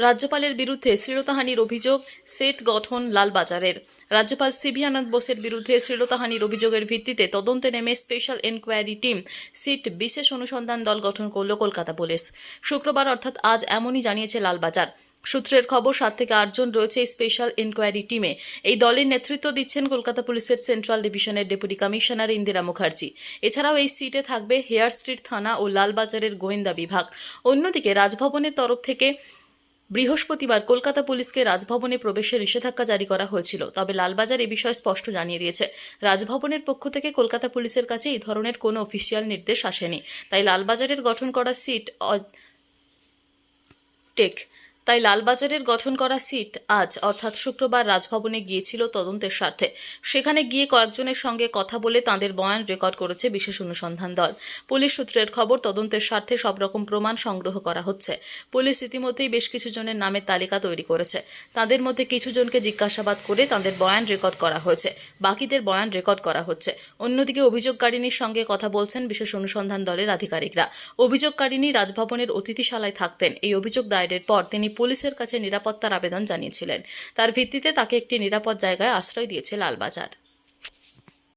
রাজ্যপালের বিরুদ্ধে শ্লীলতাহানির অভিযোগ, সেট গঠন লালবাজারের। রাজ্যপাল সিবি আনন্দ বোসের বিরুদ্ধে শ্লীলতাহানির অভিযোগের ভিত্তিতে তদন্তে নেমে স্পেশাল এনকোয়ারি টিম সিট বিশেষ অনুসন্ধান দল গঠন করল কলকাতা পুলিশ। শুক্রবার অর্থাৎ আজ এমনই জানিয়েছে লালবাজার। সূত্রের খবর, সাত থেকে আটজন রয়েছে স্পেশাল ইনকোয়ারি টিমে। এই দলের নেতৃত্ব দিচ্ছেন কলকাতা পুলিশের সেন্ট্রাল ডিভিশনের ডেপুটি কমিশনার ইন্দিরা মুখার্জি। এছাড়াও এই সিটে থাকবে হেয়ার স্ট্রিট থানা ও লালবাজারের গোয়েন্দা বিভাগ। অন্যদিকে রাজভবনের তরফ থেকে বৃহস্পতিবার কলকাতা পুলিশকে রাজভবনে প্রবেশের নিষেধাজ্ঞা জারি করা হয়েছিল, তবে লালবাজার এ বিষয়ে স্পষ্ট জানিয়ে দিয়েছে। রাজভবনের পক্ষ থেকে কলকাতা পুলিশের কাছে এই ধরনের কোনো অফিসিয়াল নির্দেশ আসেনি। তাই লালবাজারের গঠন করা সিট টেক তাই লালবাজারের গঠন করা সিট আজ, অর্থাৎ শুক্রবার রাজভবনে গিয়েছিল তদন্তের স্বার্থে। সেখানে গিয়ে কয়েকজনের সঙ্গে কথা বলে তাঁদের বয়ান রেকর্ড করেছে বিশেষ অনুসন্ধান দল। পুলিশ সূত্রের খবর, তদন্তের স্বার্থে সব রকম প্রমাণ সংগ্রহ করা হচ্ছে। পুলিশ ইতিমধ্যেই বেশ কিছু জনের নামের তালিকা তৈরি করেছে। তাদের মধ্যে কিছু জনকে জিজ্ঞাসাবাদ করে তাদের বয়ান রেকর্ড করা হয়েছে। বাকিদের বয়ান রেকর্ড করা হচ্ছে। অন্যদিকে অভিযোগকারিনীর সঙ্গে কথা বলছেন বিশেষ অনুসন্ধান দলের আধিকারিকরা। অভিযোগকারিনী রাজভবনের অতিথিশালায় থাকতেন। এই অভিযোগ দায়েরের পর তিনি পুলিশের কাছে নিরাপত্তার আবেদন জানিয়েছিলেন। তার ভিত্তিতে তাকে একটি নিরাপদ জায়গায় আশ্রয় দিয়েছে লালবাজার।